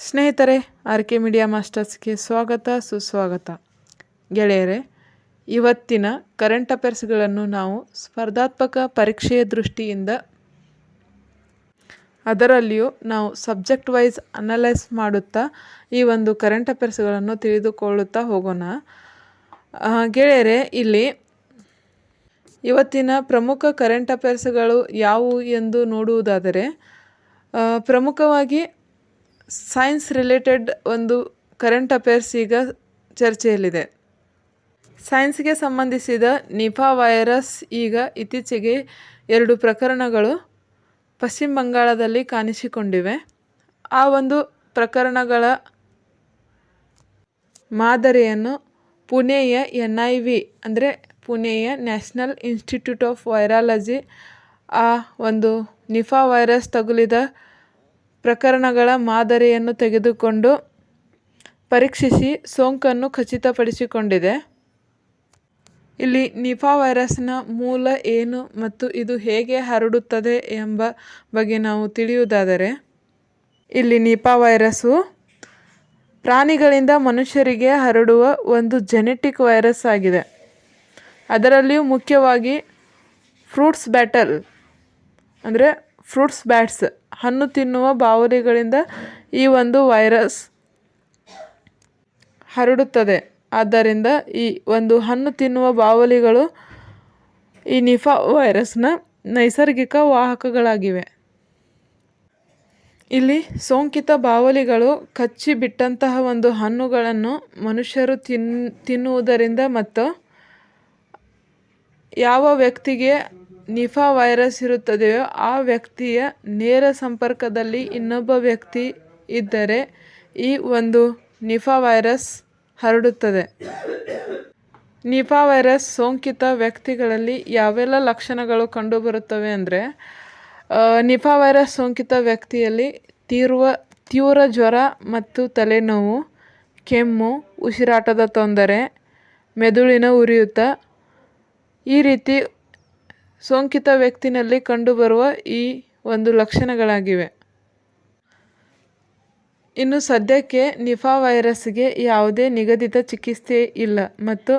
ಸ್ನೇಹಿತರೆ R K media ಮಾಸ್ಟರ್ಸ್ಗೆ ಸ್ವಾಗತ, ಸುಸ್ವಾಗತ. ಗೆಳೆಯರೆ, ಇವತ್ತಿನ ಕರೆಂಟ್ ಅಫೇರ್ಸ್ಗಳನ್ನು ನಾವು ಸ್ಪರ್ಧಾತ್ಮಕ ಪರೀಕ್ಷೆಯ ದೃಷ್ಟಿಯಿಂದ ಅದರಲ್ಲಿಯೂ ನಾವು ಸಬ್ಜೆಕ್ಟ್ ವೈಸ್ ಅನಲೈಸ್ ಮಾಡುತ್ತಾ ಈ ಒಂದು ಕರೆಂಟ್ ಅಫೇರ್ಸ್ಗಳನ್ನು ತಿಳಿದುಕೊಳ್ಳುತ್ತಾ ಹೋಗೋಣ. ಗೆಳೆಯರೆ, ಇಲ್ಲಿ ಇವತ್ತಿನ ಪ್ರಮುಖ ಕರೆಂಟ್ ಅಫೇರ್ಸ್ಗಳು ಯಾವುವು ಎಂದು ನೋಡುವುದಾದರೆ ಪ್ರಮುಖವಾಗಿ ಸೈನ್ಸ್ ರಿಲೇಟೆಡ್ ಒಂದು ಕರೆಂಟ್ ಅಫೇರ್ಸ್ ಈಗ ಚರ್ಚೆಯಲ್ಲಿದೆ. ಸೈನ್ಸ್ಗೆ ಸಂಬಂಧಿಸಿದ ನಿಫಾ ವೈರಸ್ ಈಗ ಇತ್ತೀಚೆಗೆ ಎರಡು ಪ್ರಕರಣಗಳು ಪಶ್ಚಿಮ ಬಂಗಾಳದಲ್ಲಿ ಕಾಣಿಸಿಕೊಂಡಿವೆ. ಆ ಒಂದು ಪ್ರಕರಣಗಳ ಮಾದರಿಯನ್ನು ಪುಣೆಯ ಎನ್ ಐ ವಿ ಅಂದರೆ ಪುಣೆಯ ನ್ಯಾಷನಲ್ ಇನ್ಸ್ಟಿಟ್ಯೂಟ್ ಆಫ್ ವೈರಾಲಜಿ ಆ ಒಂದು ನಿಫಾ ವೈರಸ್ ತಗುಲಿದ ಪ್ರಕರಣಗಳ ಮಾದರಿಯನ್ನು ತೆಗೆದುಕೊಂಡು ಪರೀಕ್ಷಿಸಿ ಸೋಂಕನ್ನು ಖಚಿತಪಡಿಸಿಕೊಂಡಿದೆ. ಇಲ್ಲಿ ನಿಫಾ ವೈರಸ್ನ ಮೂಲ ಏನು ಮತ್ತು ಇದು ಹೇಗೆ ಹರಡುತ್ತದೆ ಎಂಬ ಬಗ್ಗೆ ನಾವು ತಿಳಿಯುವುದಾದರೆ, ಇಲ್ಲಿ ನಿಪಾ ವೈರಸ್ಸು ಪ್ರಾಣಿಗಳಿಂದ ಮನುಷ್ಯರಿಗೆ ಹರಡುವ ಒಂದು ಜೆನೆಟಿಕ್ ವೈರಸ್ ಆಗಿದೆ. ಅದರಲ್ಲಿಯೂ ಮುಖ್ಯವಾಗಿ ಫ್ರೂಟ್ಸ್ ಬ್ಯಾಟಲ್ ಅಂದರೆ ಫ್ರೂಟ್ಸ್ ಬ್ಯಾಟ್ಸ್, ಹಣ್ಣು ತಿನ್ನುವ ಬಾವುರಿಗಳಿಂದ ಈ ಒಂದು ವೈರಸ್ ಹರಡುತ್ತದೆ. ಆದ್ದರಿಂದ ಈ ಒಂದು ಹಣ್ಣು ತಿನ್ನುವ ಬಾವಲಿಗಳು ಈ ನಿಫಾ ವೈರಸ್ನ ನೈಸರ್ಗಿಕ ವಾಹಕಗಳಾಗಿವೆ. ಇಲ್ಲಿ ಸೋಂಕಿತ ಬಾವಲಿಗಳು ಕಚ್ಚಿ ಬಿಟ್ಟಂತಹ ಒಂದು ಹಣ್ಣುಗಳನ್ನು ಮನುಷ್ಯರು ತಿನ್, ತಿನ್ನುವುದರಿಂದ ಮತ್ತು ಯಾವ ವ್ಯಕ್ತಿಗೆ ನಿಫಾ ವೈರಸ್ ಇರುತ್ತದೆಯೋ ಆ ವ್ಯಕ್ತಿಯ ನೇರ ಸಂಪರ್ಕದಲ್ಲಿ ಇನ್ನೊಬ್ಬ ವ್ಯಕ್ತಿ ಇದ್ದರೆ ಈ ಒಂದು ನಿಫಾ ವೈರಸ್ ಹರಡುತ್ತದೆ. ನಿಫಾ ವೈರಸ್ ಸೋಂಕಿತ ವ್ಯಕ್ತಿಗಳಲ್ಲಿ ಯಾವೆಲ್ಲ ಲಕ್ಷಣಗಳು ಕಂಡುಬರುತ್ತವೆ ಅಂದರೆ ನಿಫಾ ವೈರಸ್ ಸೋಂಕಿತ ವ್ಯಕ್ತಿಯಲ್ಲಿ ತೀವ್ರ ತೀವ್ರ ಜ್ವರ ಮತ್ತು ತಲೆನೋವು, ಕೆಮ್ಮು, ಉಸಿರಾಟದ ತೊಂದರೆ, ಮೆದುಳಿನ ಉರಿಯೂತ, ಈ ರೀತಿ ಸೋಂಕಿತ ವ್ಯಕ್ತಿನಲ್ಲಿ ಕಂಡುಬರುವ ಈ ಒಂದು ಲಕ್ಷಣಗಳಾಗಿವೆ. ಇನ್ನು ಸದ್ಯಕ್ಕೆ ನಿಫಾ ವೈರಸ್ಗೆ ಯಾವುದೇ ನಿಗದಿತ ಚಿಕಿತ್ಸೆ ಇಲ್ಲ ಮತ್ತು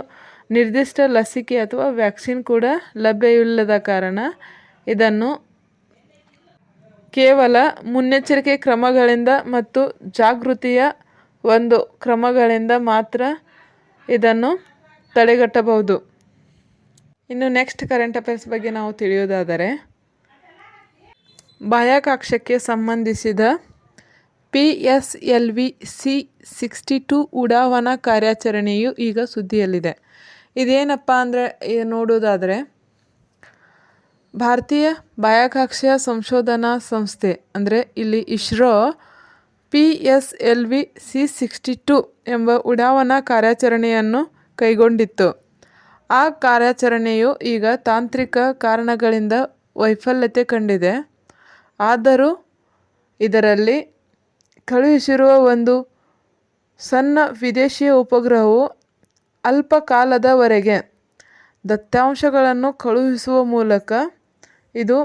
ನಿರ್ದಿಷ್ಟ ಲಸಿಕೆ ಅಥವಾ ವ್ಯಾಕ್ಸಿನ್ ಕೂಡ ಲಭ್ಯವಿಲ್ಲದ ಕಾರಣ ಇದನ್ನು ಕೇವಲ ಮುನ್ನೆಚ್ಚರಿಕೆ ಕ್ರಮಗಳಿಂದ ಮತ್ತು ಜಾಗೃತಿಯ ಒಂದು ಕ್ರಮಗಳಿಂದ ಮಾತ್ರ ಇದನ್ನು ತಡೆಗಟ್ಟಬಹುದು. ಇನ್ನು ನೆಕ್ಸ್ಟ್ ಕರೆಂಟ್ ಅಫೇರ್ಸ್ ಬಗ್ಗೆ ನಾವು ತಿಳಿಯೋದಾದರೆ, ಬಾಹ್ಯಾಕಾಶಕ್ಕೆ ಸಂಬಂಧಿಸಿದ P S L V C sixty two ಉಡಾವಣಾ ಕಾರ್ಯಾಚರಣೆಯು ಈಗ ಸುದ್ದಿಯಲ್ಲಿದೆ. ಇದೇನಪ್ಪ ಅಂದರೆ ನೋಡೋದಾದರೆ, ಭಾರತೀಯ ಬಾಹ್ಯಾಕಾಶ ಸಂಶೋಧನಾ ಸಂಸ್ಥೆ, ಅಂದರೆ ಇಲ್ಲಿ ISRO P S L V C sixty two ಎಂಬ ಉಡಾವಣಾ ಕಾರ್ಯಾಚರಣೆಯನ್ನು ಕೈಗೊಂಡಿತ್ತು. ಆ ಕಾರ್ಯಾಚರಣೆಯು ಈಗ ತಾಂತ್ರಿಕ ಕಾರಣಗಳಿಂದ ವೈಫಲ್ಯತೆ ಕಂಡಿದೆ. ಆದರೂ ಇದರಲ್ಲಿ ಕಳುಹಿಸಿರುವ ಒಂದು ಸಣ್ಣ ವಿದೇಶಿಯ ಉಪಗ್ರಹವು ಅಲ್ಪ ಕಾಲದವರೆಗೆ ದತ್ತಾಂಶಗಳನ್ನು ಕಳುಹಿಸುವ ಮೂಲಕ ಇದು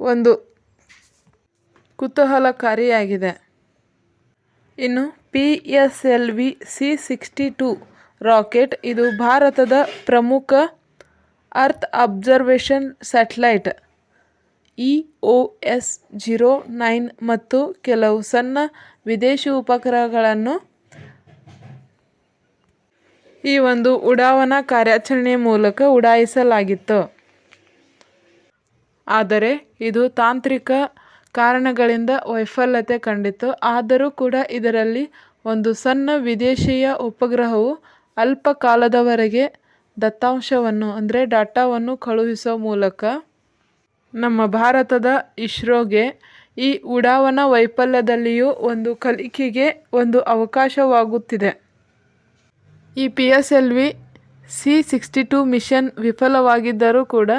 ಒಂದು ಕುತೂಹಲಕಾರಿಯಾಗಿದೆ. ಇನ್ನು P S L V C sixty two rocket. ಇದು ಭಾರತದ ಪ್ರಮುಖ earth observation satellite. E O S zero nine ಮತ್ತು ಕೆಲವು ಸಣ್ಣ ವಿದೇಶಿ ಉಪಗ್ರಹಗಳನ್ನು ಈ ಒಂದು ಉಡಾವಣಾ ಕಾರ್ಯಾಚರಣೆಯ ಮೂಲಕ ಉಡಾಯಿಸಲಾಗಿತ್ತು. ಆದರೆ ಇದು ತಾಂತ್ರಿಕ ಕಾರಣಗಳಿಂದ ವೈಫಲ್ಯತೆ ಕಂಡಿತು ಆದರೂ ಕೂಡ ಇದರಲ್ಲಿ ಒಂದು ಸಣ್ಣ ವಿದೇಶೀಯ ಉಪಗ್ರಹವು ಅಲ್ಪ ಕಾಲದವರೆಗೆ ದತ್ತಾಂಶವನ್ನು, ಅಂದರೆ ಡಾಟಾವನ್ನು ಕಳುಹಿಸುವ ಮೂಲಕ ನಮ್ಮ ಭಾರತದ ಇಸ್ರೋಗೆ ಈ ಉಡಾವಣಾ ವೈಫಲ್ಯದಲ್ಲಿಯೂ ಒಂದು ಕಲಿಕೆಗೆ ಒಂದು ಅವಕಾಶವಾಗುತ್ತಿದೆ. ಈ P S L V C sixty two mission ವಿಫಲವಾಗಿದ್ದರೂ ಕೂಡ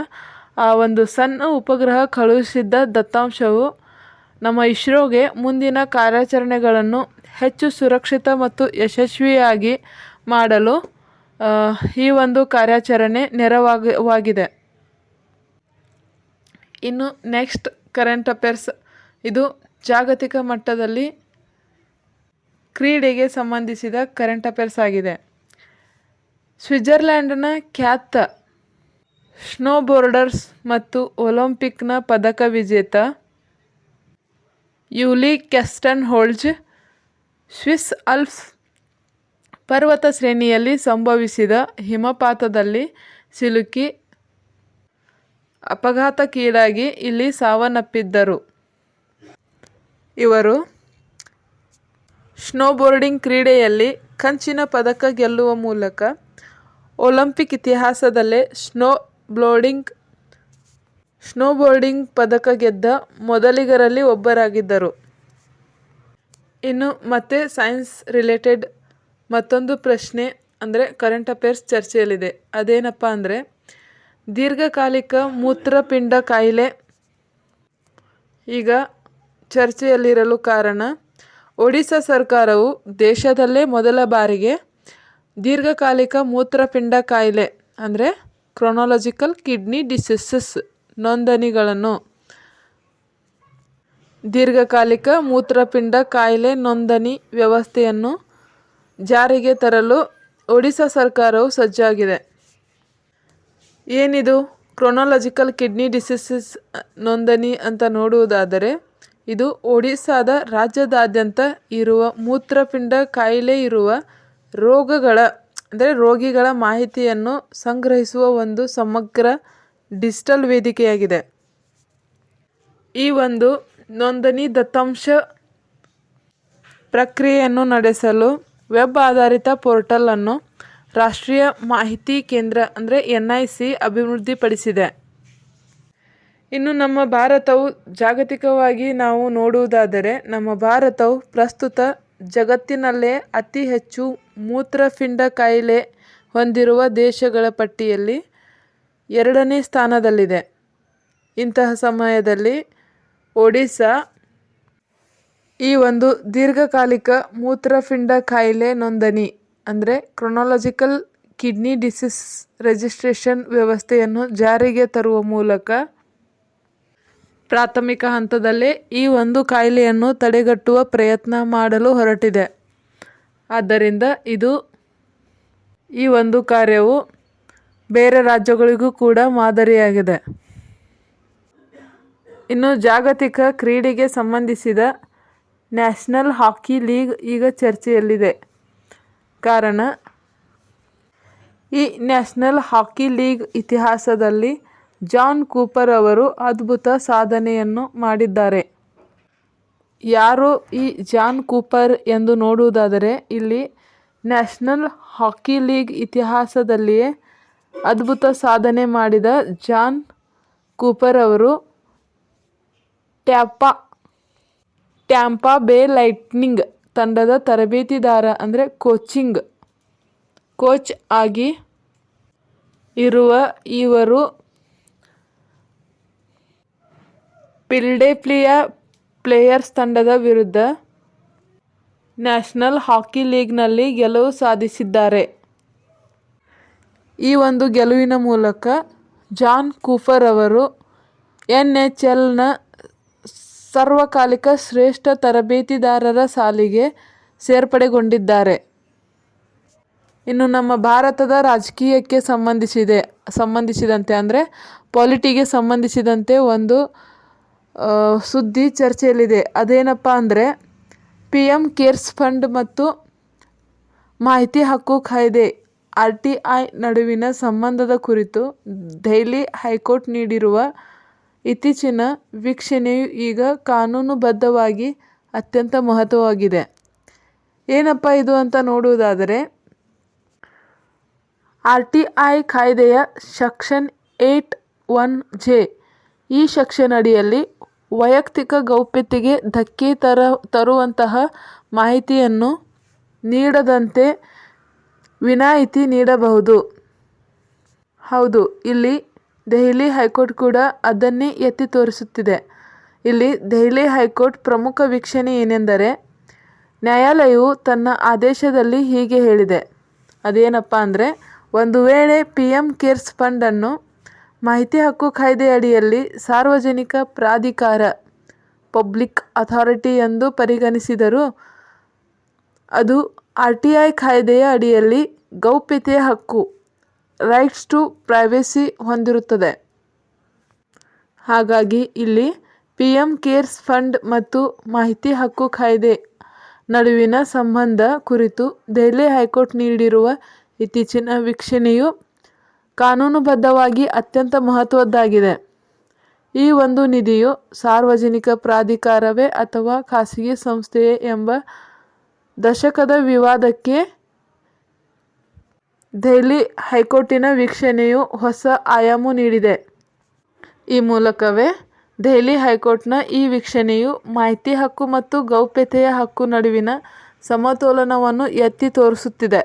ಆ ಒಂದು ಸಣ್ಣ ಉಪಗ್ರಹ ಕಳುಹಿಸಿದ್ದ ದತ್ತಾಂಶವು ನಮ್ಮ ಇಸ್ರೋಗೆ ಮುಂದಿನ ಕಾರ್ಯಾಚರಣೆಗಳನ್ನು ಹೆಚ್ಚು ಸುರಕ್ಷಿತ ಮತ್ತು ಯಶಸ್ವಿಯಾಗಿ ಮಾಡಲು ಈ ಒಂದು ಕಾರ್ಯಾಚರಣೆ ನೆರವಾಗಿ ವಾಗಿದೆ ಇನ್ನು ನೆಕ್ಸ್ಟ್ ಕರೆಂಟ್ ಅಫೇರ್ಸ್. ಇದು ಜಾಗತಿಕ ಮಟ್ಟದಲ್ಲಿ ಕ್ರೀಡೆಗೆ ಸಂಬಂಧಿಸಿದ ಕರೆಂಟ್ ಅಫೇರ್ಸ್ ಆಗಿದೆ. ಸ್ವಿಟ್ಜರ್ಲ್ಯಾಂಡ್ನ ಖ್ಯಾತ ಸ್ನೋಬೋರ್ಡರ್ಸ್ ಮತ್ತು ಒಲಿಂಪಿಕ್ನ ಪದಕ ವಿಜೇತ ಯೂಲಿ ಕೆಸ್ಟನ್ ಹೋಲ್ಜ್ ಸ್ವಿಸ್ ಆಲ್ಪ್ಸ್ ಪರ್ವತ ಶ್ರೇಣಿಯಲ್ಲಿ ಸಂಭವಿಸಿದ ಹಿಮಪಾತದಲ್ಲಿ ಸಿಲುಕಿ ಅಪಘಾತಕ್ಕೀಡಾಗಿ ಇಲ್ಲಿ ಸಾವನ್ನಪ್ಪಿದ್ದರು. ಇವರು ಸ್ನೋಬೋರ್ಡಿಂಗ್ ಕ್ರೀಡೆಯಲ್ಲಿ ಕಂಚಿನ ಪದಕ ಗೆಲ್ಲುವ ಮೂಲಕ ಒಲಿಂಪಿಕ್ ಇತಿಹಾಸದಲ್ಲೇ ಸ್ನೋ ಬ್ಲೋಡಿಂಗ್, ಸ್ನೋಬೋರ್ಡಿಂಗ್ ಪದಕ ಗೆದ್ದ ಮೊದಲಿಗರಲ್ಲಿ ಒಬ್ಬರಾಗಿದ್ದರು. ಇನ್ನು ಮತ್ತೆ ಸೈನ್ಸ್ ರಿಲೇಟೆಡ್ ಮತ್ತೊಂದು ಪ್ರಶ್ನೆ, ಅಂದರೆ ಕರೆಂಟ್ ಅಫೇರ್ಸ್ ಚರ್ಚೆಯಲ್ಲಿದೆ. ಅದೇನಪ್ಪ ಅಂದರೆ, ದೀರ್ಘಕಾಲಿಕ ಮೂತ್ರಪಿಂಡ ಕಾಯಿಲೆ ಈಗ ಚರ್ಚೆಯಲ್ಲಿರಲು ಕಾರಣ, ಒಡಿಶಾ ಸರ್ಕಾರವು ದೇಶದಲ್ಲೇ ಮೊದಲ ಬಾರಿಗೆ ದೀರ್ಘಕಾಲಿಕ ಮೂತ್ರಪಿಂಡ ಕಾಯಿಲೆ, ಅಂದರೆ ಕ್ರೊನಾಲಜಿಕಲ್ ಕಿಡ್ನಿ ಡಿಸೀಸಸ್ ನೋಂದಣಿಗಳನ್ನು. ದೀರ್ಘಕಾಲಿಕ ಮೂತ್ರಪಿಂಡ ಕಾಯಿಲೆ ನೋಂದಣಿ ವ್ಯವಸ್ಥೆಯನ್ನು ಜಾರಿಗೆ ತರಲು ಒಡಿಶಾ ಸರ್ಕಾರವು ಸಜ್ಜಾಗಿದೆ. ಏನಿದು? ಕ್ರೊನಾಲಜಿಕಲ್ ಕಿಡ್ನಿ ಡಿಸೀಸಸ್ ನೋಂದಣಿ ಅಂತ ನೋಡುವುದಾದರೆ, ಇದು ಒಡಿಸ್ಸಾದ ರಾಜ್ಯದಾದ್ಯಂತ ಇರುವ ಮೂತ್ರಪಿಂಡ ಕಾಯಿಲೆ ಇರುವ ರೋಗಗಳ, ಅಂದರೆ ರೋಗಿಗಳ ಮಾಹಿತಿಯನ್ನು ಸಂಗ್ರಹಿಸುವ ಒಂದು ಸಮಗ್ರ ಡಿಜಿಟಲ್ ವೇದಿಕೆಯಾಗಿದೆ. ಈ ಒಂದು ನೋಂದಣಿ ದತ್ತಾಂಶ ಪ್ರಕ್ರಿಯೆಯನ್ನು ನಡೆಸಲು ವೆಬ್ ಆಧಾರಿತ ಪೋರ್ಟಲ್ ಅನ್ನು ರಾಷ್ಟ್ರೀಯ ಮಾಹಿತಿ ಕೇಂದ್ರ ಅಂದರೆ ಎನ್ ಐ ಸಿ ಅಭಿವೃದ್ಧಿಪಡಿಸಿದೆ. ಇನ್ನು ನಮ್ಮ ಭಾರತವು ಜಾಗತಿಕವಾಗಿ ನಾವು ನೋಡುವುದಾದರೆ ನಮ್ಮ ಭಾರತವು ಪ್ರಸ್ತುತ ಜಗತ್ತಿನಲ್ಲೇ ಅತಿ ಹೆಚ್ಚು ಮೂತ್ರಪಿಂಡ ಕಾಯಿಲೆ ಹೊಂದಿರುವ ದೇಶಗಳ ಪಟ್ಟಿಯಲ್ಲಿ ಎರಡನೇ ಸ್ಥಾನದಲ್ಲಿದೆ. ಇಂತಹ ಸಮಯದಲ್ಲಿ ಒಡಿಸ್ಸಾ ಈ ಒಂದು ದೀರ್ಘಕಾಲಿಕ ಮೂತ್ರಪಿಂಡ ಕಾಯಿಲೆ ನೋಂದಣಿ, ಅಂದರೆ ಕ್ರೊನಾಲಜಿಕಲ್ ಕಿಡ್ನಿ ಡಿಸೀಸ್ ರಿಜಿಸ್ಟ್ರೇಷನ್ ವ್ಯವಸ್ಥೆಯನ್ನು ಜಾರಿಗೆ ತರುವ ಮೂಲಕ ಪ್ರಾಥಮಿಕ ಹಂತದಲ್ಲೇ ಈ ಒಂದು ಕಾಯಿಲೆಯನ್ನು ತಡೆಗಟ್ಟುವ ಪ್ರಯತ್ನ ಮಾಡಲು ಹೊರಟಿದೆ. ಆದ್ದರಿಂದ ಇದು ಈ ಒಂದು ಕಾರ್ಯವು ಬೇರೆ ರಾಜ್ಯಗಳಿಗೂ ಕೂಡ ಮಾದರಿಯಾಗಿದೆ. ಇನ್ನು ಜಾಗತಿಕ ಕ್ರೀಡೆಗೆ ಸಂಬಂಧಿಸಿದ ನ್ಯಾಷನಲ್ ಹಾಕಿ ಲೀಗ್ ಈಗ ಚರ್ಚೆಯಲ್ಲಿದೆ. ಕಾರಣ, ಈ ನ್ಯಾಷನಲ್ ಹಾಕಿ ಲೀಗ್ ಇತಿಹಾಸದಲ್ಲಿ ಜಾನ್ ಕೂಪರ್ ಅವರು ಅದ್ಭುತ ಸಾಧನೆಯನ್ನು ಮಾಡಿದ್ದಾರೆ. ಯಾರು ಈ ಜಾನ್ ಕೂಪರ್ ಎಂದು ನೋಡುವುದಾದರೆ, ಇಲ್ಲಿ ನ್ಯಾಷನಲ್ ಹಾಕಿ ಲೀಗ್ ಇತಿಹಾಸದಲ್ಲಿಯೇ ಅದ್ಭುತ ಸಾಧನೆ ಮಾಡಿದ ಜಾನ್ ಕೂಪರ್ ಅವರು ಟ್ಯಾಪಾ ಟ್ಯಾಂಪಾ ಬೇ ಲೈಟ್ನಿಂಗ್ ತಂಡದ ತರಬೇತಿದಾರ ಅಂದರೆ ಕೋಚಿಂಗ್ ಕೋಚ್ ಆಗಿ ಇರುವ ಇವರು ಪಿಲ್ಡೆಪ್ಲಿಯಾ ಪ್ಲೇಯರ್ಸ್ ತಂಡದ ವಿರುದ್ಧ ನ್ಯಾಷನಲ್ ಹಾಕಿ ಲೀಗ್ನಲ್ಲಿ ಗೆಲುವು ಸಾಧಿಸಿದ್ದಾರೆ. ಈ ಒಂದು ಗೆಲುವಿನ ಮೂಲಕ ಜಾನ್ ಕೂಫರ್ ಅವರು ಎನ್ ಎಚ್ ಎಲ್ನ ಸರ್ವಕಾಲಿಕ ಶ್ರೇಷ್ಠ ತರಬೇತಿದಾರರ ಸಾಲಿಗೆ ಸೇರ್ಪಡೆಗೊಂಡಿದ್ದಾರೆ. ಇನ್ನು ನಮ್ಮ ಭಾರತದ ರಾಜಕೀಯಕ್ಕೆ ಸಂಬಂಧಿಸಿದೆ, ಸಂಬಂಧಿಸಿದಂತೆ ಅಂದರೆ ಪಾಲಿಟಿಗೆ ಸಂಬಂಧಿಸಿದಂತೆ ಒಂದು ಸುದ್ದಿ ಚರ್ಚೆಯಲ್ಲಿದೆ. ಅದೇನಪ್ಪ ಅಂದರೆ ಪಿ ಎಂ ಕೇರ್ಸ್ ಫಂಡ್ ಮತ್ತು ಮಾಹಿತಿ ಹಕ್ಕು ಕಾಯ್ದೆ, ಆರ್ ಟಿ ಐ ನಡುವಿನ ಸಂಬಂಧದ ಕುರಿತು ದೆಹಲಿ ಹೈಕೋರ್ಟ್ ನೀಡಿರುವ ಇತ್ತೀಚಿನ ವೀಕ್ಷಣೆಯು ಈಗ ಕಾನೂನುಬದ್ಧವಾಗಿ ಅತ್ಯಂತ ಮಹತ್ವವಾಗಿದೆ. ಏನಪ್ಪ ಇದು ಅಂತ ನೋಡುವುದಾದರೆ, ಆರ್ ಟಿ ಐ ಕಾಯ್ದೆಯ ಸೆಕ್ಷನ್ ಏಯ್ಟ್ ಒನ್ ಜೆ ಈ ಸೆಕ್ಷನ್ ಅಡಿಯಲ್ಲಿ ವೈಯಕ್ತಿಕ ಗೌಪ್ಯತೆಗೆ ಧಕ್ಕೆ ತರ, ತರುವಂತಹ ಮಾಹಿತಿಯನ್ನು ನೀಡದಂತೆ ವಿನಾಯಿತಿ ನೀಡಬಹುದು. ಹೌದು, ಇಲ್ಲಿ ದೆಹಲಿ ಹೈಕೋರ್ಟ್ ಕೂಡ ಅದನ್ನೇ ಎತ್ತಿ ತೋರಿಸುತ್ತಿದೆ. ಇಲ್ಲಿ ದೆಹಲಿ ಹೈಕೋರ್ಟ್ ಪ್ರಮುಖ ವೀಕ್ಷಣೆ ಏನೆಂದರೆ, ನ್ಯಾಯಾಲಯವು ತನ್ನ ಆದೇಶದಲ್ಲಿ ಹೀಗೆ ಹೇಳಿದೆ. ಅದೇನಪ್ಪ ಅಂದರೆ, ಒಂದು ವೇಳೆ ಪಿ ಎಂ ಕೇರ್ಸ್ ಫಂಡನ್ನು ಮಾಹಿತಿ ಹಕ್ಕು ಕಾಯ್ದೆ ಅಡಿಯಲ್ಲಿ ಸಾರ್ವಜನಿಕ ಪ್ರಾಧಿಕಾರ, ಪಬ್ಲಿಕ್ ಅಥಾರಿಟಿ ಎಂದು ಪರಿಗಣಿಸಿದರೂ, ಅದು ಆರ್ ಟಿ ಐ ಕಾಯ್ದೆಯ ಅಡಿಯಲ್ಲಿ ಗೌಪ್ಯತೆಯ ಹಕ್ಕು ರೈಟ್ಸ್ ಟು ಪ್ರೈವೇಸಿ ಹೊಂದಿರುತ್ತದೆ. ಹಾಗಾಗಿ ಇಲ್ಲಿ ಪಿ ಎಂ ಕೇರ್ಸ್ ಫಂಡ್ ಮತ್ತು ಮಾಹಿತಿ ಹಕ್ಕು ಕಾಯ್ದೆ ನಡುವಿನ ಸಂಬಂಧ ಕುರಿತು ದೆಹಲಿ ಹೈಕೋರ್ಟ್ ನೀಡಿರುವ ಇತ್ತೀಚಿನ ವೀಕ್ಷಣೆಯು ಕಾನೂನುಬದ್ಧವಾಗಿ ಅತ್ಯಂತ ಮಹತ್ವದ್ದಾಗಿದೆ. ಈ ಒಂದು ನಿಧಿಯು ಸಾರ್ವಜನಿಕ ಪ್ರಾಧಿಕಾರವೇ ಅಥವಾ ಖಾಸಗಿ ಸಂಸ್ಥೆಯೇ ಎಂಬ ದಶಕದ ವಿವಾದಕ್ಕೆ ದೆಹಲಿ ಹೈಕೋರ್ಟಿನ ವೀಕ್ಷಣೆಯು ಹೊಸ ಆಯಾಮ ನೀಡಿದೆ. ಈ ಮೂಲಕವೇ ದೆಹಲಿ ಹೈಕೋರ್ಟ್ನ ಈ ವೀಕ್ಷಣೆಯು ಮಾಹಿತಿ ಹಕ್ಕು ಮತ್ತು ಗೌಪ್ಯತೆಯ ಹಕ್ಕು ನಡುವಿನ ಸಮತೋಲನವನ್ನು ಎತ್ತಿ ತೋರಿಸುತ್ತಿದೆ.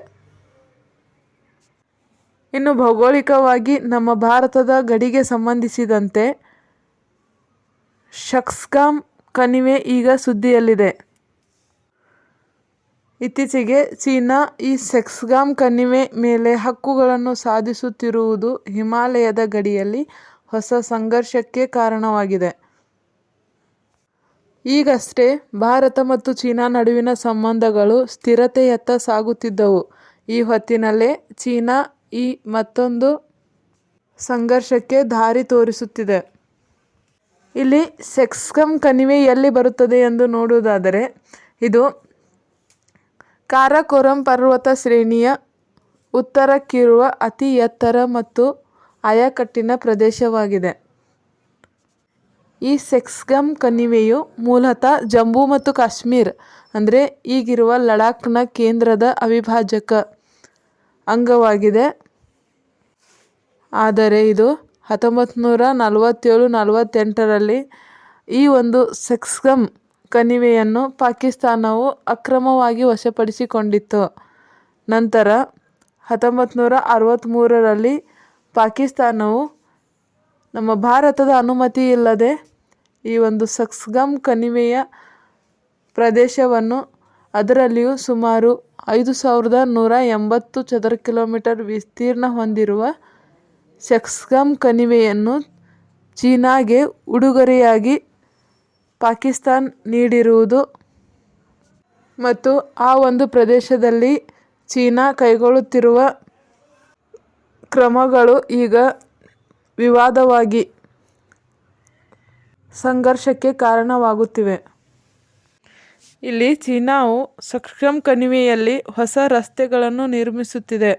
ಇನ್ನು ಭೌಗೋಳಿಕವಾಗಿ ನಮ್ಮ ಭಾರತದ ಗಡಿಗೆ ಸಂಬಂಧಿಸಿದಂತೆ ಶಕ್ಸ್ಕಾಮ್ ಕಣಿವೆ ಈಗ ಸುದ್ದಿಯಲ್ಲಿದೆ. ಇತ್ತೀಚೆಗೆ ಚೀನಾ ಈ ಸೆಕ್ಸ್ಗಾಮ್ ಕಣಿವೆ ಮೇಲೆ ಹಕ್ಕುಗಳನ್ನು ಸಾಧಿಸುತ್ತಿರುವುದು ಹಿಮಾಲಯದ ಗಡಿಯಲ್ಲಿ ಹೊಸ ಸಂಘರ್ಷಕ್ಕೆ ಕಾರಣವಾಗಿದೆ. ಈಗಷ್ಟೇ ಭಾರತ ಮತ್ತು ಚೀನಾ ನಡುವಿನ ಸಂಬಂಧಗಳು ಸ್ಥಿರತೆಯತ್ತ ಸಾಗುತ್ತಿದ್ದವು. ಈ ಹೊತ್ತಿನಲ್ಲೇ ಚೀನಾ ಈ ಮತ್ತೊಂದು ಸಂಘರ್ಷಕ್ಕೆ ದಾರಿ ತೋರಿಸುತ್ತಿದೆ. ಇಲ್ಲಿ ಸೆಕ್ಸ್ಗಮ್ ಕಣಿವೆ ಎಲ್ಲಿ ಬರುತ್ತದೆ ಎಂದು ನೋಡುವುದಾದರೆ, ಇದು ಕಾರಾಕೋರಂ ಪರ್ವತ ಶ್ರೇಣಿಯ ಉತ್ತರಕ್ಕಿರುವ ಅತಿ ಎತ್ತರ ಮತ್ತು ಆಯಕಟ್ಟಿನ ಪ್ರದೇಶವಾಗಿದೆ. ಈ ಸೆಕ್ಸ್ಗಮ್ ಕಣಿವೆಯು ಮೂಲತಃ ಜಮ್ಮು ಮತ್ತು ಕಾಶ್ಮೀರ, ಅಂದರೆ ಈಗಿರುವ ಲಡಾಖ್ನ ಕೇಂದ್ರದ ಅವಿಭಾಜಕ ಅಂಗವಾಗಿದೆ. ಆದರೆ ಇದು ಹತ್ತೊಂಬತ್ತು ನೂರ ನಲವತ್ತೇಳು ನಲವತ್ತೆಂಟರಲ್ಲಿ ಈ ಒಂದು ಸೆಕ್ಸ್ಗಮ್ ಕಣಿವೆಯನ್ನು ಪಾಕಿಸ್ತಾನವು ಅಕ್ರಮವಾಗಿ ವಶಪಡಿಸಿಕೊಂಡಿತ್ತು. ನಂತರ ಹತ್ತೊಂಬತ್ತು ನೂರ ಅರವತ್ತ್ಮೂರರಲ್ಲಿ ಪಾಕಿಸ್ತಾನವು ನಮ್ಮ ಭಾರತದ ಅನುಮತಿ ಇಲ್ಲದೆ ಈ ಒಂದು ಸಕ್ಸ್ಗಮ್ ಕಣಿವೆಯ ಪ್ರದೇಶವನ್ನು ಅದರಲ್ಲಿಯೂ ಸುಮಾರು ಐದು ಸಾವಿರದ ನೂರ ಎಂಬತ್ತು ಚದರ ಕಿಲೋಮೀಟರ್ ವಿಸ್ತೀರ್ಣ ಹೊಂದಿರುವ ಸೆಕ್ಸ್ಗಮ್ ಕಣಿವೆಯನ್ನು ಚೀನಾಗೆ ಉಡುಗೊರೆಯಾಗಿ ಪಾಕಿಸ್ತಾನ್ ನೀಡಿರುವುದು ಮತ್ತು ಆ ಒಂದು ಪ್ರದೇಶದಲ್ಲಿ ಚೀನಾ ಕೈಗೊಳ್ಳುತ್ತಿರುವ ಕ್ರಮಗಳು ಈಗ ವಿವಾದವಾಗಿ ಸಂಘರ್ಷಕ್ಕೆ ಕಾರಣವಾಗುತ್ತಿವೆ. ಇಲ್ಲಿ ಚೀನಾವು ಸಕ್ಷಮ್ ಕಣಿವೆಯಲ್ಲಿ ಹೊಸ ರಸ್ತೆಗಳನ್ನು ನಿರ್ಮಿಸುತ್ತಿದೆ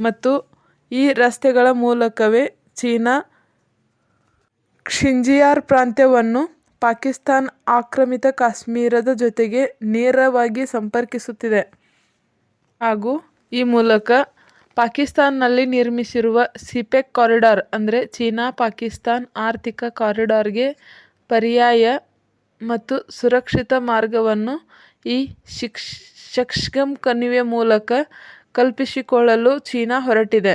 ಮತ್ತು ಈ ರಸ್ತೆಗಳ ಮೂಲಕವೇ ಚೀನಾ ಕ್ಷಿಂಜಿಯಾರ್ ಪ್ರಾಂತ್ಯವನ್ನು ಪಾಕಿಸ್ತಾನ್ ಆಕ್ರಮಿತ ಕಾಶ್ಮೀರದ ಜೊತೆಗೆ ನೇರವಾಗಿ ಸಂಪರ್ಕಿಸುತ್ತಿದೆ. ಹಾಗೂ ಈ ಮೂಲಕ ಪಾಕಿಸ್ತಾನ್ನಲ್ಲಿ ನಿರ್ಮಿಸಿರುವ ಸಿಪೆಕ್ ಕಾರಿಡಾರ್, ಅಂದರೆ ಚೀನಾ ಪಾಕಿಸ್ತಾನ್ ಆರ್ಥಿಕ ಕಾರಿಡಾರ್ಗೆ ಪರ್ಯಾಯ ಮತ್ತು ಸುರಕ್ಷಿತ ಮಾರ್ಗವನ್ನು ಈ ಶಿಕ್ಷ್ ಶಕ್ಷ್ಗಮ್ ಕಣಿವೆ ಮೂಲಕ ಕಲ್ಪಿಸಿಕೊಳ್ಳಲು ಚೀನಾ ಹೊರಟಿದೆ.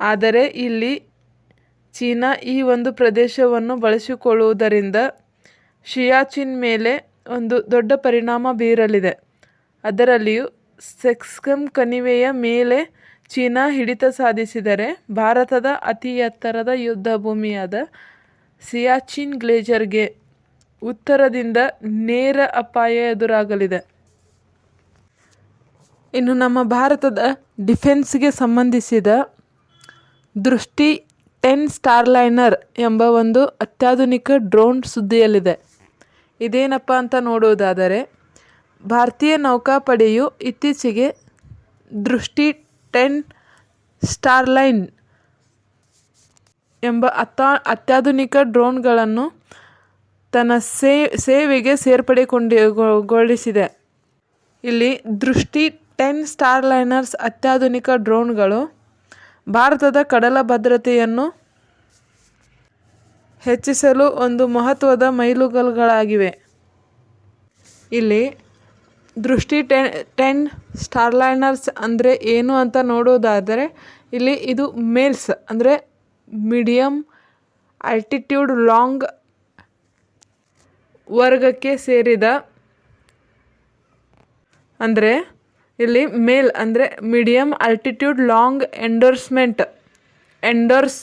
ಆದರೆ ಇಲ್ಲಿ ಚೀನಾ ಈ ಒಂದು ಪ್ರದೇಶವನ್ನು ಬಳಸಿಕೊಳ್ಳುವುದರಿಂದ ಸಿಯಾಚಿನ್ ಮೇಲೆ ಒಂದು ದೊಡ್ಡ ಪರಿಣಾಮ ಬೀರಲಿದೆ. ಅದರಲ್ಲಿಯೂ ಸೆಕ್ಸ್ಕಮ್ ಕಣಿವೆಯ ಮೇಲೆ ಚೀನಾ ಹಿಡಿತ ಸಾಧಿಸಿದರೆ ಭಾರತದ ಅತಿ ಎತ್ತರದ ಯುದ್ಧ ಭೂಮಿಯಾದ ಸಿಯಾಚಿನ್ ಗ್ಲೇಜರ್ಗೆ ಉತ್ತರದಿಂದ ನೇರ ಅಪಾಯ ಎದುರಾಗಲಿದೆ. ಇನ್ನು ನಮ್ಮ ಭಾರತದ ಡಿಫೆನ್ಸ್ಗೆ ಸಂಬಂಧಿಸಿದ ದೃಷ್ಟಿ ಟೆನ್ ಸ್ಟಾರ್ಲೈನರ್ ಎಂಬ ಒಂದು ಅತ್ಯಾಧುನಿಕ ಡ್ರೋನ್ ಸುದ್ದಿಯಲ್ಲಿದೆ. ಇದೇನಪ್ಪ ಅಂತ ನೋಡುವುದಾದರೆ ಭಾರತೀಯ ನೌಕಾಪಡೆಯು ಇತ್ತೀಚೆಗೆ ದೃಷ್ಟಿ ಟೆನ್ ಸ್ಟಾರ್ಲೈನ್ ಎಂಬ ಅತ್ತಾ ಅತ್ಯಾಧುನಿಕ ಡ್ರೋನ್ಗಳನ್ನು ತನ್ನ ಸೇ, ಸೇವೆಗೆ ಸೇರ್ಪಡೆಗೊಂಡಿಗೊಳಿಸಿದೆ. ಇಲ್ಲಿ ದೃಷ್ಟಿ ಟೆನ್ ಸ್ಟಾರ್ಲೈನರ್ಸ್ ಅತ್ಯಾಧುನಿಕ ಡ್ರೋನ್ಗಳು ಭಾರತದ ಕಡಲ ಭದ್ರತೆಯನ್ನು ಹೆಚ್ಚಿಸಲು ಒಂದು ಮಹತ್ವದ ಮೈಲುಗಲ್ಲುಗಳಾಗಿವೆ ಇಲ್ಲಿ ದೃಷ್ಟಿ ಟೆನ್ ಟೆನ್ ಸ್ಟಾರ್ಲೈನರ್ಸ್ ಅಂದರೆ ಏನು ಅಂತ ನೋಡೋದಾದರೆ ಇಲ್ಲಿ ಇದು ಮೇಲ್ಸ್ ಅಂದರೆ ಮೀಡಿಯಮ್ ಆಲ್ಟಿಟ್ಯೂಡ್ ಲಾಂಗ್ ವರ್ಗಕ್ಕೆ ಸೇರಿದ ಅಂದರೆ ಇಲ್ಲಿ ಮೇಲ್ ಅಂದರೆ medium altitude long endorsement endorse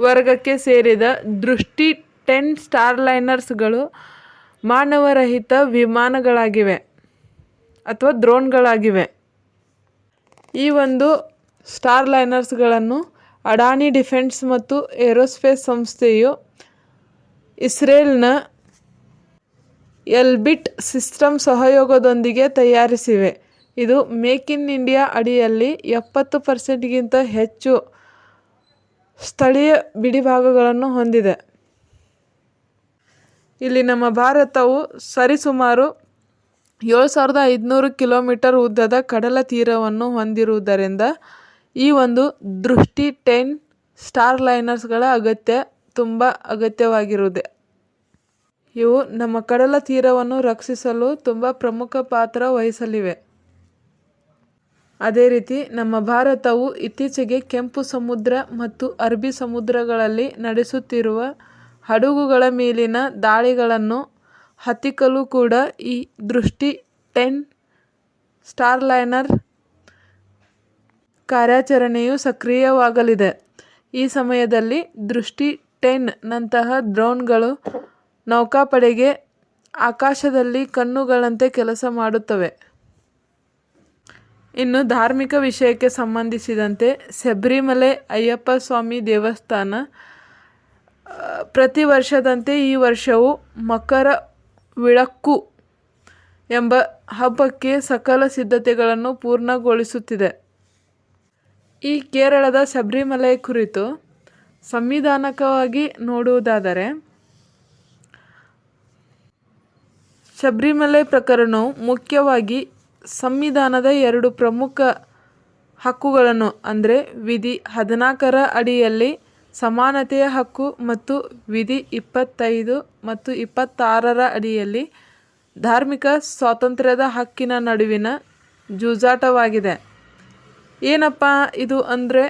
ವರ್ಗಕ್ಕೆ ಸೇರಿದ ದೃಷ್ಟಿ ಟೆನ್ ಸ್ಟಾರ್ಲೈನರ್ಸ್ಗಳು ಮಾನವರಹಿತ ವಿಮಾನಗಳಾಗಿವೆ ಅಥವಾ ಡ್ರೋನ್ಗಳಾಗಿವೆ ಈ ಒಂದು ಸ್ಟಾರ್ ಲೈನರ್ಸ್ಗಳನ್ನು ಅಡಾನಿ ಡಿಫೆನ್ಸ್ ಮತ್ತು ಏರೋಸ್ಪೇಸ್ ಸಂಸ್ಥೆಯು ಇಸ್ರೇಲ್ನ ಎಲ್ಬಿಟ್ ಸಿಸ್ಟಮ್ ಸಹಯೋಗದೊಂದಿಗೆ ತಯಾರಿಸಿವೆ. ಇದು ಮೇಕ್ ಇನ್ ಇಂಡಿಯಾ ಅಡಿಯಲ್ಲಿ ಎಪ್ಪತ್ತು ಪರ್ಸೆಂಟ್ಗಿಂತ ಹೆಚ್ಚು ಸ್ಥಳೀಯ ಬಿಡಿಭಾಗಗಳನ್ನು ಹೊಂದಿದೆ. ಇಲ್ಲಿ ನಮ್ಮ ಭಾರತವು ಸರಿಸುಮಾರು ಏಳು ಸಾವಿರದ ಐದುನೂರು ಕಿಲೋಮೀಟರ್ ಉದ್ದದ ಕಡಲ ತೀರವನ್ನು ಹೊಂದಿರುವುದರಿಂದ ಈ ಒಂದು ದೃಷ್ಟಿ ಟೆನ್ ಸ್ಟಾರ್ ಲೈನರ್ಸ್ಗಳ ಅಗತ್ಯ ತುಂಬ ಅಗತ್ಯವಾಗಿರುವುದೇ. ಇವು ನಮ್ಮ ಕಡಲ ತೀರವನ್ನು ರಕ್ಷಿಸಲು ತುಂಬ ಪ್ರಮುಖ ಪಾತ್ರ ವಹಿಸಲಿವೆ. ಅದೇ ರೀತಿ ನಮ್ಮ ಭಾರತವು ಇತ್ತೀಚೆಗೆ ಕೆಂಪು ಸಮುದ್ರ ಮತ್ತು ಅರಬ್ಬಿ ಸಮುದ್ರಗಳಲ್ಲಿ ನಡೆಸುತ್ತಿರುವ ಹಡಗುಗಳ ಮೇಲಿನ ದಾಳಿಗಳನ್ನು ಹತ್ತಿಕ್ಕಲು ಕೂಡ ಈ ದೃಷ್ಟಿ ಟೆನ್ ಸ್ಟಾರ್ಲೈನರ್ ಕಾರ್ಯಾಚರಣೆಯು ಸಕ್ರಿಯವಾಗಲಿದೆ. ಈ ಸಮಯದಲ್ಲಿ ದೃಷ್ಟಿ ಟೆನ್ ನಂತಹ ಡ್ರೋನ್ಗಳು ನೌಕಾಪಡೆಗೆ ಆಕಾಶದಲ್ಲಿ ಕಣ್ಣುಗಳಂತೆ ಕೆಲಸ ಮಾಡುತ್ತವೆ. ಇನ್ನು ಧಾರ್ಮಿಕ ವಿಷಯಕ್ಕೆ ಸಂಬಂಧಿಸಿದಂತೆ ಶಬರಿಮಲೆ ಅಯ್ಯಪ್ಪ ಸ್ವಾಮಿ ದೇವಸ್ಥಾನ ಪ್ರತಿ ವರ್ಷದಂತೆ ಈ ವರ್ಷವೂ ಮಕರ ವಿಳಕ್ಕು ಎಂಬ ಹಬ್ಬಕ್ಕೆ ಸಕಲ ಸಿದ್ಧತೆಗಳನ್ನು ಪೂರ್ಣಗೊಳಿಸುತ್ತಿದೆ. ಈ ಕೇರಳದ ಶಬರಿಮಲೆ ಕುರಿತು ಸಂವಿಧಾನಕವಾಗಿ ನೋಡುವುದಾದರೆ, ಶಬರಿಮಲೆ ಪ್ರಕರಣವು ಮುಖ್ಯವಾಗಿ ಸಂವಿಧಾನದ ಎರಡು ಪ್ರಮುಖ ಹಕ್ಕುಗಳನ್ನು, ಅಂದರೆ ವಿಧಿ ಹದಿನಾಲ್ಕರ ಅಡಿಯಲ್ಲಿ ಸಮಾನತೆಯ ಹಕ್ಕು ಮತ್ತು ವಿಧಿ ಇಪ್ಪತ್ತೈದು ಮತ್ತು ಇಪ್ಪತ್ತಾರರ ಅಡಿಯಲ್ಲಿ ಧಾರ್ಮಿಕ ಸ್ವಾತಂತ್ರ್ಯದ ಹಕ್ಕಿನ ನಡುವಿನ ಜೂಜಾಟವಾಗಿದೆ. ಏನಪ್ಪ ಇದು ಅಂದರೆ?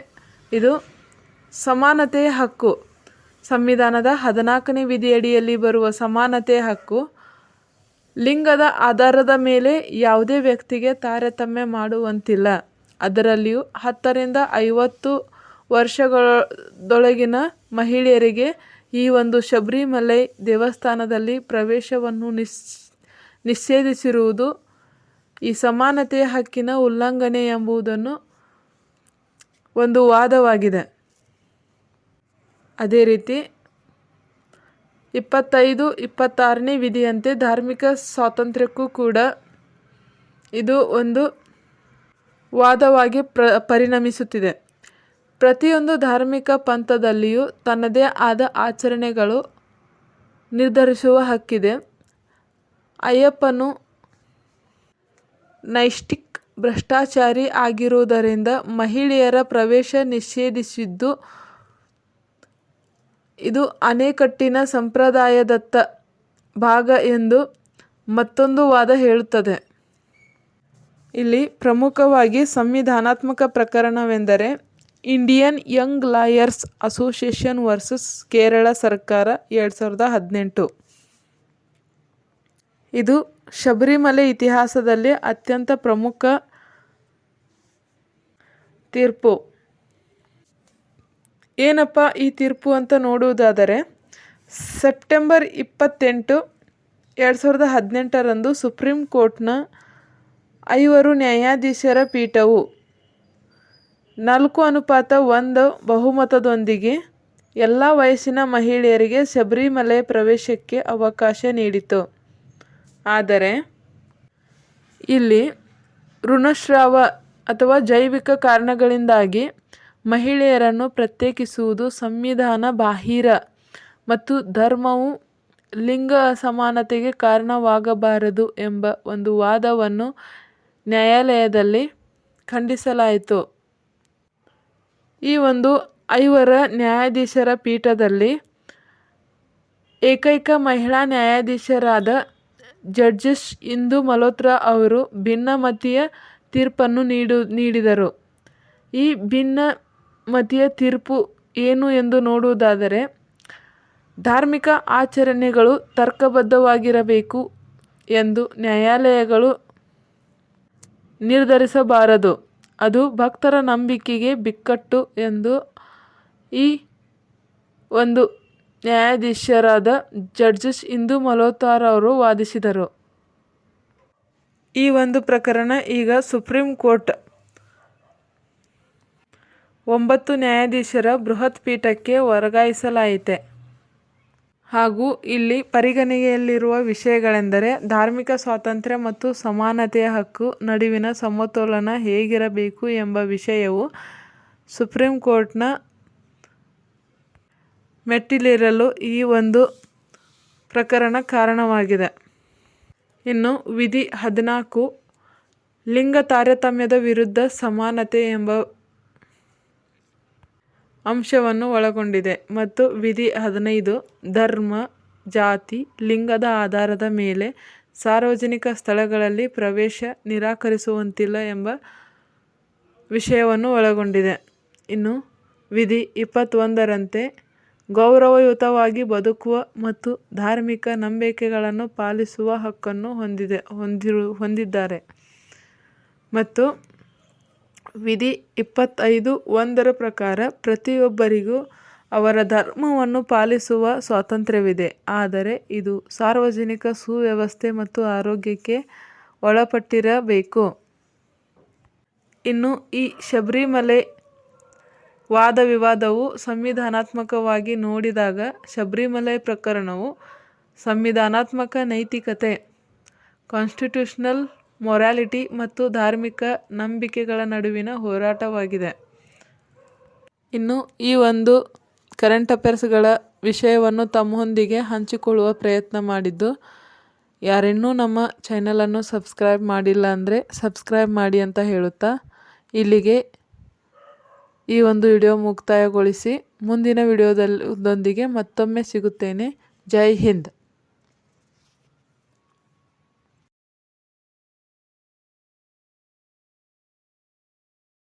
ಇದು ಸಮಾನತೆಯ ಹಕ್ಕು. ಸಂವಿಧಾನದ ಹದಿನಾಲ್ಕನೇ ವಿಧಿಯಡಿಯಲ್ಲಿ ಬರುವ ಸಮಾನತೆಯ ಹಕ್ಕು ಲಿಂಗದ ಆಧಾರದ ಮೇಲೆ ಯಾವುದೇ ವ್ಯಕ್ತಿಗೆ ತಾರತಮ್ಯ ಮಾಡುವಂತಿಲ್ಲ. ಅದರಲ್ಲಿಯೂ ಹತ್ತರಿಂದ ಐವತ್ತು ವರ್ಷಗಳೊಳಗಿನ ಮಹಿಳೆಯರಿಗೆ ಈ ಒಂದು ಶಬರಿಮಲೈ ದೇವಸ್ಥಾನದಲ್ಲಿ ಪ್ರವೇಶವನ್ನು ನಿಸ್, ನಿಷೇಧಿಸಿರುವುದು ಈ ಸಮಾನತೆಯ ಹಕ್ಕಿನ ಉಲ್ಲಂಘನೆ ಎಂಬುದನ್ನು ಒಂದು ವಾದವಾಗಿದೆ. ಅದೇ ರೀತಿ ಇಪ್ಪತ್ತೈದು, ಇಪ್ಪತ್ತಾರನೇ ವಿಧಿಯಂತೆ ಧಾರ್ಮಿಕ ಸ್ವಾತಂತ್ರ್ಯಕ್ಕೂ ಕೂಡ ಇದು ಒಂದು ವಾದವಾಗಿ ಪ್ರ, ಪರಿಣಮಿಸುತ್ತಿದೆ. ಪ್ರತಿಯೊಂದು ಧಾರ್ಮಿಕ ಪಂಥದಲ್ಲಿಯೂ ತನ್ನದೇ ಆದ ಆಚರಣೆಗಳು ನಿರ್ಧರಿಸುವ ಹಕ್ಕಿದೆ. ಅಯ್ಯಪ್ಪನು ನೈಷ್ಟಿಕ್ ಭ್ರಷ್ಟಾಚಾರಿ ಆಗಿರುವುದರಿಂದ ಮಹಿಳೆಯರ ಪ್ರವೇಶ ನಿಷೇಧಿಸಿದ್ದು ಇದು ಅಣೆಕಟ್ಟಿನ ಸಂಪ್ರದಾಯದತ್ತ ಭಾಗ ಎಂದು ಮತ್ತೊಂದು ವಾದ ಹೇಳುತ್ತದೆ. ಇಲ್ಲಿ ಪ್ರಮುಖವಾಗಿ ಸಂವಿಧಾನಾತ್ಮಕ ಪ್ರಕರಣವೆಂದರೆ Indian young lawyers association versus Kerala ಸರ್ಕಾರ ಎರಡು ಸಾವಿರದ ಹದಿನೆಂಟು. ಇದು ಶಬರಿಮಲೆ ಇತಿಹಾಸದಲ್ಲಿ ಅತ್ಯಂತ ಪ್ರಮುಖ ತೀರ್ಪು. ಏನಪ್ಪ ಈ ತೀರ್ಪು ಅಂತ ನೋಡುವುದಾದರೆ, ಸೆಪ್ಟೆಂಬರ್ ಇಪ್ಪತ್ತೆಂಟು ಎರಡು ಸಾವಿರದ ಹದಿನೆಂಟರಂದು ಸುಪ್ರೀಂ ಕೋರ್ಟ್ನ ಐವರು ನ್ಯಾಯಾಧೀಶರ ಪೀಠವು ನಾಲ್ಕು ಅನುಪಾತ ಒಂದು ಬಹುಮತದೊಂದಿಗೆ ಎಲ್ಲ ವಯಸ್ಸಿನ ಮಹಿಳೆಯರಿಗೆ ಶಬರಿಮಲೆ ಪ್ರವೇಶಕ್ಕೆ ಅವಕಾಶ ನೀಡಿತು. ಆದರೆ, ಇಲ್ಲಿ ಋಣಶ್ರಾವ ಅಥವಾ ಜೈವಿಕ ಕಾರಣಗಳಿಂದಾಗಿ ಮಹಿಳೆಯರನ್ನು ಪ್ರತ್ಯೇಕಿಸುವುದು ಸಂವಿಧಾನ ಬಾಹಿರ ಮತ್ತು ಧರ್ಮವು ಲಿಂಗ ಅಸಮಾನತೆಗೆ ಕಾರಣವಾಗಬಾರದು ಎಂಬ ಒಂದು ವಾದವನ್ನು ನ್ಯಾಯಾಲಯದಲ್ಲಿ ಖಂಡಿಸಲಾಯಿತು. ಈ ಒಂದು ಐವರ ನ್ಯಾಯಾಧೀಶರ ಪೀಠದಲ್ಲಿ ಏಕೈಕ ಮಹಿಳಾ ನ್ಯಾಯಾಧೀಶರಾದ ಜಡ್ಜಸ್ ಇಂದು ಮಲ್ಹೋತ್ರಾ ಅವರು ಭಿನ್ನಮತೀಯ ತೀರ್ಪನ್ನು ನೀಡು ನೀಡಿದರು. ಈ ಭಿನ್ನಮತೀಯ ತೀರ್ಪು ಏನು ಎಂದು ನೋಡುವುದಾದರೆ, ಧಾರ್ಮಿಕ ಆಚರಣೆಗಳು ತರ್ಕಬದ್ಧವಾಗಿರಬೇಕು ಎಂದು ನ್ಯಾಯಾಲಯಗಳು ನಿರ್ಧರಿಸಬಾರದು ಅದು ಭಕ್ತರ ನಂಬಿಕೆಗೆ ಬಿಕ್ಕಟ್ಟು ಎಂದು ಈ ಒಂದು ನ್ಯಾಯಾಧೀಶರಾದ ಜಡ್ಜಸ್ ಇಂದು ಮಲ್ಹೋತ್ರಾ ಅವರು ವಾದಿಸಿದರು. ಈ ಒಂದು ಪ್ರಕರಣ ಈಗ ಸುಪ್ರೀಂ ಕೋರ್ಟ್ ಒಂಬತ್ತು ನ್ಯಾಯಾಧೀಶರ ಬೃಹತ್ ಪೀಠಕ್ಕೆ ವರ್ಗಾಯಿಸಲಾಯಿತೆ ಹಾಗೂ ಇಲ್ಲಿ ಪರಿಗಣನೆಯಲ್ಲಿರುವ ವಿಷಯಗಳೆಂದರೆ ಧಾರ್ಮಿಕ ಸ್ವಾತಂತ್ರ್ಯ ಮತ್ತು ಸಮಾನತೆಯ ಹಕ್ಕು, ನಡುವಿನ ಸಮತೋಲನ ಹೇಗಿರಬೇಕು ಎಂಬ ವಿಷಯವು ಸುಪ್ರೀಂ ಕೋರ್ಟ್ನ ಮೆಟ್ಟಿಲಿರಲು ಈ ಒಂದು ಪ್ರಕರಣ ಕಾರಣವಾಗಿದೆ. ಇನ್ನು ವಿಧಿ ಹದಿನಾಲ್ಕು, ಲಿಂಗ ತಾರತಮ್ಯದ ವಿರುದ್ಧ ಸಮಾನತೆ ಎಂಬ ಅಂಶವನ್ನು ಒಳಗೊಂಡಿದೆ ಮತ್ತು ವಿಧಿ ಹದಿನೈದು ಧರ್ಮ, ಜಾತಿ, ಲಿಂಗದ ಆಧಾರದ ಮೇಲೆ ಸಾರ್ವಜನಿಕ ಸ್ಥಳಗಳಲ್ಲಿ ಪ್ರವೇಶ ನಿರಾಕರಿಸುವಂತಿಲ್ಲ ಎಂಬ ವಿಷಯವನ್ನು ಒಳಗೊಂಡಿದೆ. ಇನ್ನು ವಿಧಿ ಇಪ್ಪತ್ತೊಂದರಂತೆ ಗೌರವಯುತವಾಗಿ ಬದುಕುವ ಮತ್ತು ಧಾರ್ಮಿಕ ನಂಬಿಕೆಗಳನ್ನು ಪಾಲಿಸುವ ಹಕ್ಕನ್ನು ಹೊಂದಿದೆ ಹೊಂದಿರು ಹೊಂದಿದ್ದಾರೆ ಮತ್ತು ವಿಧಿ ಇಪ್ಪತ್ತೈದು ಒಂದರ ಪ್ರಕಾರ ಪ್ರತಿಯೊಬ್ಬರಿಗೂ ಅವರ ಧರ್ಮವನ್ನು ಪಾಲಿಸುವ ಸ್ವಾತಂತ್ರ್ಯವಿದೆ ಆದರೆ ಇದು ಸಾರ್ವಜನಿಕ ಸುವ್ಯವಸ್ಥೆ ಮತ್ತು ಆರೋಗ್ಯಕ್ಕೆ ಒಳಪಟ್ಟಿರಬೇಕು. ಇನ್ನು ಈ ಶಬರಿಮಲೆ ವಾದ ವಿವಾದವು ಸಂವಿಧಾನಾತ್ಮಕವಾಗಿ ನೋಡಿದಾಗ ಶಬರಿಮಲೆ ಪ್ರಕರಣವು ಸಂವಿಧಾನಾತ್ಮಕ ನೈತಿಕತೆ ಕಾನ್ಸ್ಟಿಟ್ಯೂಷನಲ್ ಮೊರಾಲಿಟಿ ಮತ್ತು ಧಾರ್ಮಿಕ ನಂಬಿಕೆಗಳ ನಡುವಿನ ಹೋರಾಟವಾಗಿದೆ. ಇನ್ನು ಈ ಒಂದು ಕರೆಂಟ್ ಅಫೇರ್ಸ್ಗಳ ವಿಷಯವನ್ನು ತಮ್ಮೊಂದಿಗೆ ಹಂಚಿಕೊಳ್ಳುವ ಪ್ರಯತ್ನ ಮಾಡಿದ್ದು. ಯಾರಿನ್ನೂ ನಮ್ಮ ಚಾನಲನ್ನು ಸಬ್ಸ್ಕ್ರೈಬ್ ಮಾಡಿಲ್ಲ ಅಂದರೆ ಸಬ್ಸ್ಕ್ರೈಬ್ ಮಾಡಿ ಅಂತ ಹೇಳುತ್ತಾ, ಇಲ್ಲಿಗೆ ಈ ಒಂದು ವಿಡಿಯೋ ಮುಕ್ತಾಯಗೊಳಿಸಿ ಮುಂದಿನ ವಿಡಿಯೋದಲ್ಲಿ ಮತ್ತೊಮ್ಮೆ ಸಿಗುತ್ತೇನೆ. ಜೈ ಹಿಂದ್.